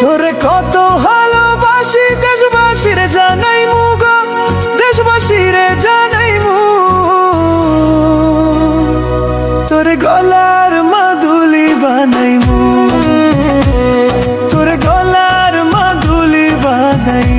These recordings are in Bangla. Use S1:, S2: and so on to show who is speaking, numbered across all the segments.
S1: তোরে কত ভালোবাসি, দেশবাসীর জানাইমু গো, দেশবাসীর জানাইমু। তোরে গলার মাদুলি বানাইমু। তোরে গলার মাদুলি বানাই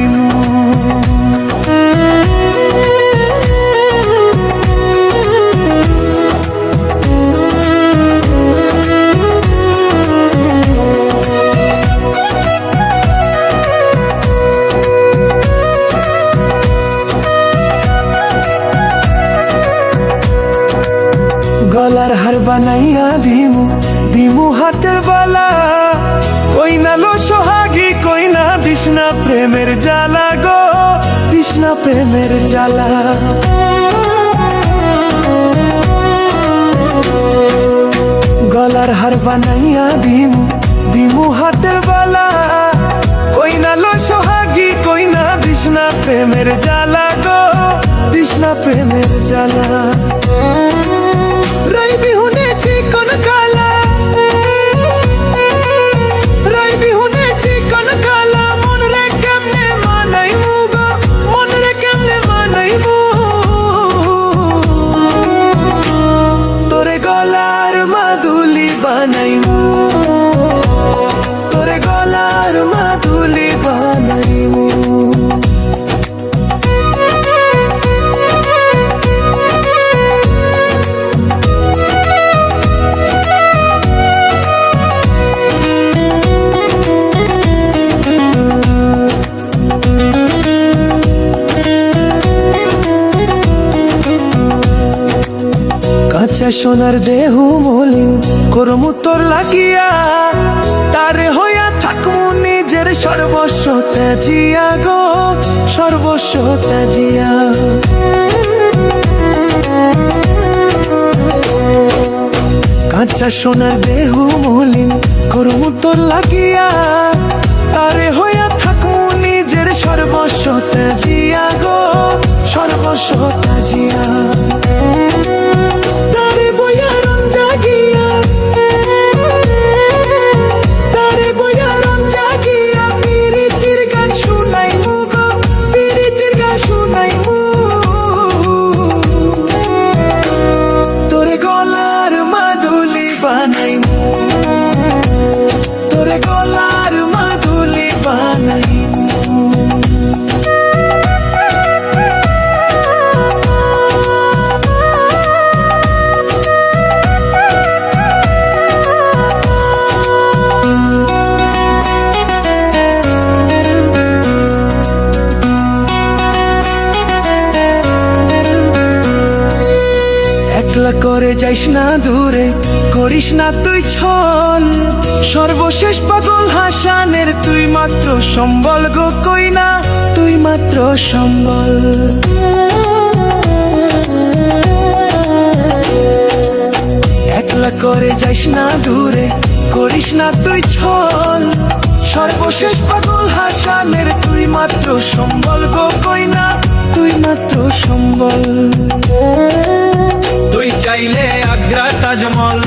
S1: গলার হার বানাইয়া দিমু দিমু হাতের বালা। কই না লো সোহাগী, কই না দিসনা প্রেমের জ্বালা গো দিসনা প্রেমের জ্বালা। গলার হার বানাইয়া দিমু দিমু হাতের বালা। কই না লো সোহাগী, কই না দিসনা প্রেমের জ্বালা গো দিসনা প্রেমের জ্বালা। কাঁচা সোনার দেহ মলিন, করমু তোর লাগিয়া। তারে হইয়া থাকমু নিজের সর্বস্ব ত্যাজিয়া গো, সর্বস্ব ত্যাজিয়া। কাঁচা সোনার দেহ মলিন, করমু তোর লাগিয়া। তারে হইয়া থাকমু নিজের সর্বস্ব ত্যাজিয়া গো, সর্বস্ব ত্যাজিয়া। একলা করে যাইস না দূরে, করিস না তুই ছল। সর্বশেষ পাগল হাসানের তুই মাত্র সম্বল গো কই না, তুই মাত্র সম্বল। একলা করে যাইস না দূরে, করিস না তুই ছল। সর্বশেষ পাগল হাসানের তুই মাত্র সম্বল গো কই না, তুই মাত্র সম্বল।
S2: চাইলে আগ্রা তাজমহল